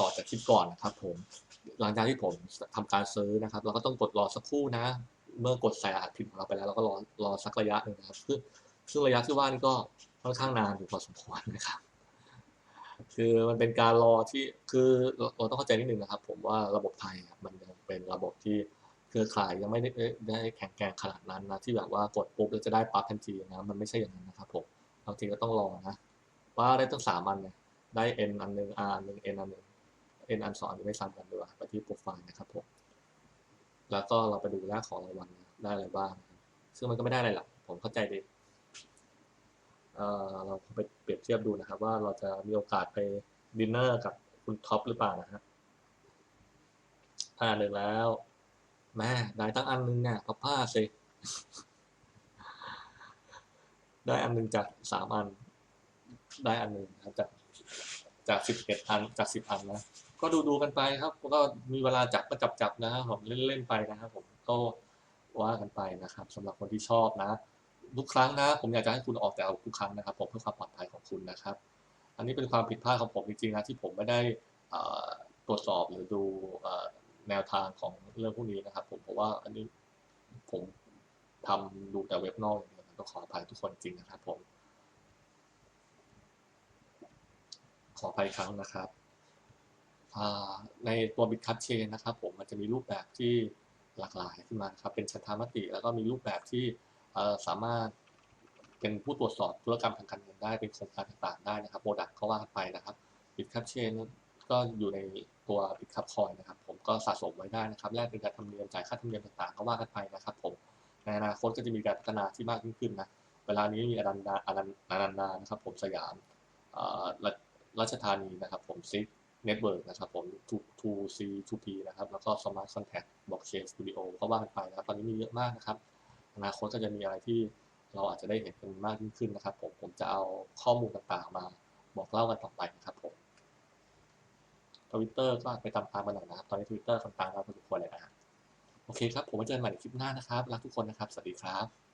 ต่อจากคลิปก่อนนะครับผมหลังจากที่ผมทำการซื้อนะครับ เราก็ต้องกดรอสักครู่นะ เมื่อกดใส่รหัสพิมพ์ของเราไปแล้วเราก็รอรอสักระยะหนึ่งนะครับซึ่งซึ่งระยะที่ว่านี่ก็ค่อนข้างนานอยู่พอสมควรนะครับ คือมันเป็นการรอที่คือเราต้องเข้าใจนิดนึงนะครับ ผมว่าระบบไทยมันยังเป็นระบบที่เครือข่ายยังไม่ได้ได้แข็งแกร่งขนาดนั้นนะที่แบบว่ากดปุ๊บแล้วจะได้ปั๊บทันทีนะมันไม่ใช่อย่างนั้นนะครับผมบางทีก็ต้องรอนะว่าได้ตั้งสามอันเนี่ยได้ n อันหนึ่ง r อันหนึ่ง n อันหนึ่ง n อันสองอันนี้ไม่ซ้ำกันด้วยไปที่โปรไฟล์นะครับผมแล้วก็เราไปดูแรกของรางวัลได้อะไรบ้าง ซึ่งมันก็ไม่ได้อะไรหรอกผมเข้าใจดีเอ่อเราไปเปรียบเทียบดูนะครับ ว่าเราจะมีโอกาสไปดินเนอร์กับคุณท็อปหรือเปล่านะฮะถ้าหนึ่งแล้วแม่ได้ตั้งอันนึงเนี่ยก็พลาสิได้อันหนึงจากสามอัน ได้อันหนึ่งจาก จากสิบเอ็ดอันจากสิบอันนะ ก็ดูดูกันไปครับ ก็มีเวลาจับก็จับจับๆนะครับผมเล่นเล่นไปนะครับผมก็ว่ากันไปนะครับสำหรับคนที่ชอบนะ ทุกครั้งนะ ผมอยากจะให้คุณออกแต่เอาทุกครั้งนะครับ ผมเพื่อความปลอดภัยของคุณนะครับ อันนี้เป็นความผิดพลาดของผมจริงๆนะที่ผมไม่ได้ตรวจสอบหรือดูอแนวทางของเรื่องพวกนี้นะครับ ผมเพราะว่าอันนี้ผมทำดูแต่เว็บนอกอย่างเดียวต้องขออภัยทุกคนจริงนะครับผม ขออภัยครั้งนะครับ ในตัว b i t c u t Chain นะครับผมมันจะมีรูปแบบที่หลากหลายขึ้นมาครับเป็นชันธามติ แล้วก็มีรูปแบบที่สามารถเป็นผู้ตรวจสอบธุรกรรมทางการเงินได้เป็นโครงการต่างๆได้นะครับโปรดักก็ว่ากันไปนะครับ b i t c u t Chain ก็อยู่ในตัว b i t c u t Coin นะครับ ผมก็สะสมไว้ได้นะครับแลกเป็นการธรรมเนียมจ่ายค่าธรรมเนียมต่างๆ ก็ว่ากันไปนะครับ ผมในอนาคตก็จะมีการพัฒนาที่มากยิ่งขึ้นนะเวลานี้มีอนันดาอนันอนันดานะครับ ผมสยามอ่อ รัชธานีนะครับผมซิกเน็ตเวิร์กนะครับผม 2C 2P นะครับ แล้วก็ Smart Contract Blockchain Studio ก็ว่ากันไปนะครับ ตอนนี้มีเยอะมากนะครับ อนาคตก็จะมีอะไรที่เราอาจจะได้เห็นกันมากยิ่งขึ้นนะครับ ผม ผมจะเอาข้อมูลต่างๆมาบอกเล่ากันต่อไปนะครับผมทวิตเตอร์ก็ไปตามตามๆกันหน่อยนะครับ ตอนนี้ทวิตเตอร์คนตามเราพอสมควรเลยนะฮะโอเคครับ ผมไว้เจอกันใหม่ในคลิปหน้านะครับ รักทุกคนนะครับ สวัสดีครับ